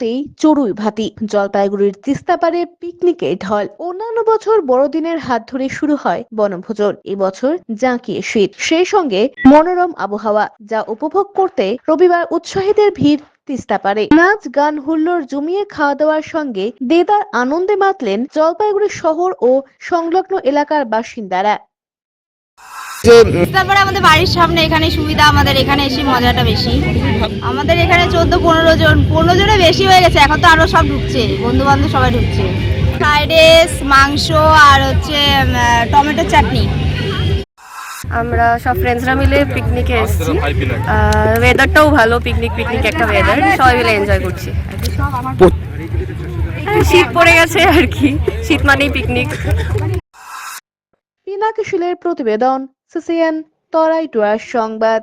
করতেই চড়ুই ভাতি। জলপাইগুড়ির তিস্তাপাড়ে পিকনিকের ঢল। অন্যান্য বছর বড়দিনের হাত ধরে শুরু হয় বনভোজন। এবছর জাঁকিয়ে শীত। সেই সঙ্গে মনোরম আবহাওয়া, যা উপভোগ করতে রবিবার উৎসাহীদের ভিড় তিস্তাপাড়ে নাচ, গান, হুল্লোড় জমিয়ে খাওয়া দাওয়ার সঙ্গে দেদার আনন্দে মাতলেন জলপাইগুড়ি শহর ও সংলগ্ন এলাকার বাসিন্দারা। তারপরে আমাদের বাড়ির সামনে এখানে সুবিধা আমাদের এখানে এসে মজাটা বেশি। আমাদের এখানে চোদ্দ পনেরো জন পনেরো জনে বেশি হয়ে গেছে এখন তো আরও সব ঢুকছে বন্ধু বান্ধব সবাই ঢুকছে। ফ্রাইড রাইস মাংস আর হচ্ছে টমেটো চাটনি। আমরা সব ফ্রেন্ডসরা মিলে পিকনিকে এসেছি। ওয়েদারটাও ভালো পিকনিক পিকনিক একটা ওয়েদার সবাই মিলে এনজয় করছি। শীত পড়ে গেছে আর কি। শীত মানেই পিকনিক পিনাকি শিলের প্রতিবেদন সিসিএন তরাই টুয়ার সংবাদ।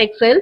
excel.